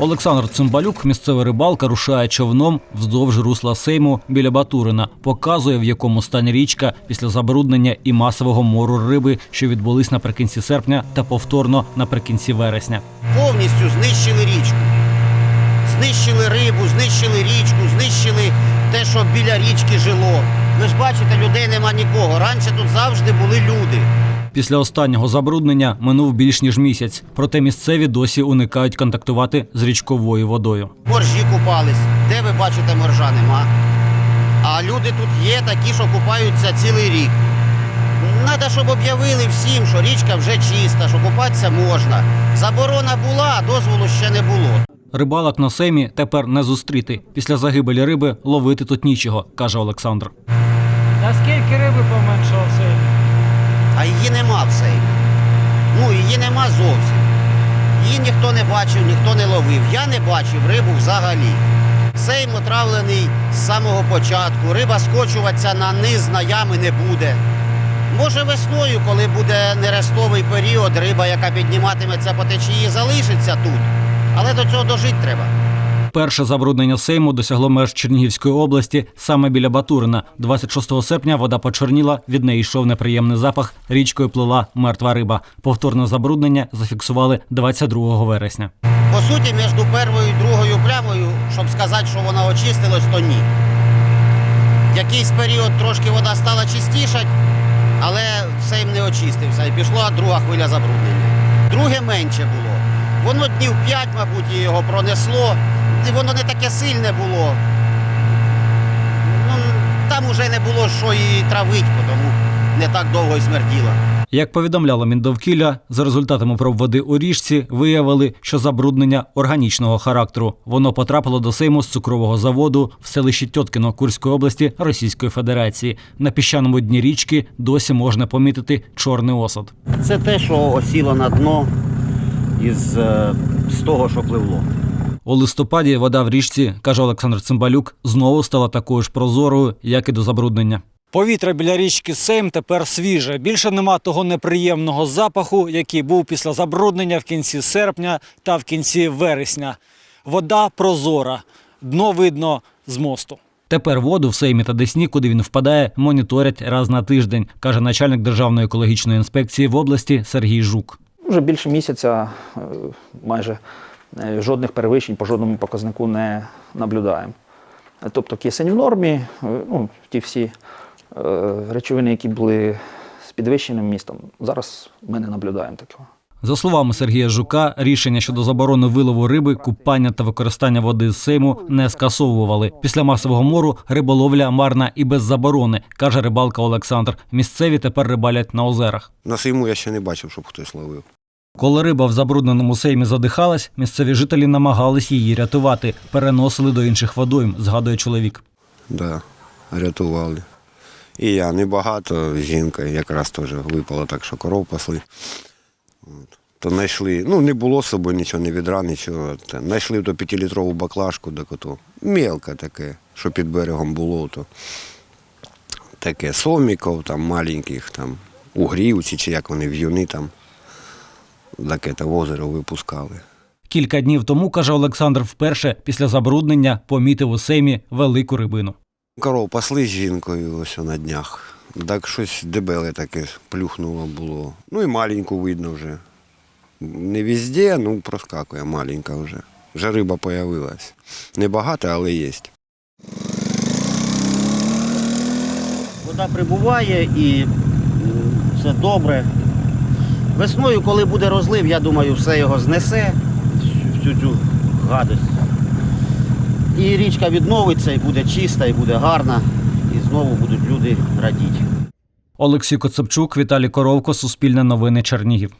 Олександр Цимбалюк, місцевий рибалка, рушає човном вздовж русла Сейму біля Батурина. Показує, в якому стані річка після забруднення і масового мору риби, що відбулись наприкінці серпня та повторно наприкінці вересня. повністю знищили річку. Знищили рибу, знищили річку, знищили те, що біля річки жило. Ви ж бачите, людей нема нікого. Раніше тут завжди були люди. Після останнього забруднення минув більш ніж місяць. Проте місцеві досі уникають контактувати з річковою водою. Моржі купались. Де ви бачите моржа нема. А люди тут є такі, що купаються цілий рік. Треба, щоб об'явили всім, що річка вже чиста, що купатися можна. Заборона була, а дозволу ще не було. Рибалок на Сеймі тепер не зустріти. Після загибелі риби ловити тут нічого, каже Олександр. Наскільки риби поменшало сеймі? А її нема в сеймі. Ну, її нема зовсім. Її ніхто не бачив, ніхто не ловив. Я не бачив рибу взагалі. Сейм отравлений з самого початку. Риба скочуватися на низ на ями не буде. Може, весною, коли буде нерестовий період, риба, яка підніматиметься по течії, залишиться тут. Але до цього дожити треба. Перше забруднення Сейму досягло меж Чернігівської області саме біля Батурина. 26 серпня вода почорніла, від неї йшов неприємний запах. Річкою плила мертва риба. Повторне забруднення зафіксували 22 вересня. По суті, між першою і другою плямою, щоб сказати, що вона очистилась, то ні. Якийсь період трошки вода стала чистіша, але все їм не очистився. І пішла друга хвиля забруднення. Друге менше було. Воно днів 5, мабуть, його пронесло, воно не таке сильне було. Ну, там уже не було що і травить, тому не так довго і смерділо. Як повідомляло Міндовкілля, за результатами проб води у річці виявили, що забруднення органічного характеру. Воно потрапило до Сейму з цукрового заводу в селищі Тьоткіно Курської області Російської Федерації. На піщаному дні річки досі можна помітити чорний осад. Це те, що осіло на дно із, е, з того, що пливло. У листопаді вода в річці, каже Олександр Цимбалюк, знову стала такою ж прозорою, як і до забруднення. Повітря біля річки Сейм тепер свіже. Більше нема того неприємного запаху, який був після забруднення в кінці серпня та в кінці вересня. Вода прозора, дно видно з мосту. Тепер воду в Сеймі та Десні, куди він впадає, моніторять раз на тиждень, каже начальник Державної екологічної інспекції в області Сергій Жук. Вже більше місяця е, майже жодних перевищень по жодному показнику не наблюдаємо. Тобто кисень в нормі, е, ну, ті всі е, речовини, які були з підвищеним містом, зараз ми не наблюдаємо такого. За словами Сергія Жука, рішення щодо заборони вилову риби, купання та використання води з Сейму не скасовували. Після масового мору риболовля марна і без заборони, каже рибалка Олександр. Місцеві тепер рибалять на озерах. На Сейму я ще не бачив, щоб хтось ловив. Коли риба в забрудненому сеймі задихалась, місцеві жителі намагались її рятувати, переносили до інших водойм, згадує чоловік. Да, рятували. І я небагато, жінка якраз теж випала так, що коров пасли. От. То знайшли, ну не було з собою нічого, не відра, нічого. Знайшли то п'ятилітрову баклажку, так ото мелке таке, що під берегом було, то таке соміків, там маленьких, там угрівці, чи як вони в'юни там, таке та в озеро випускали. Кілька днів тому, каже Олександр, вперше після забруднення помітив у сеймі велику рибину. Коров пасли з жінкою ось на днях. Так щось дебеле таке плюхнуло було. Ну і маленьку видно вже. Не везде, ну проскакує маленька вже. Вже риба появилась. Небагато, але є. Вода прибуває і все добре. Весною, коли буде розлив, я думаю, все його знесе, всю цю гадость. І річка відновиться, і буде чиста, і буде гарна, і знову будуть люди радіти. Олексій Коцепчук, Віталій Коровко, Суспільне новини Чернігів.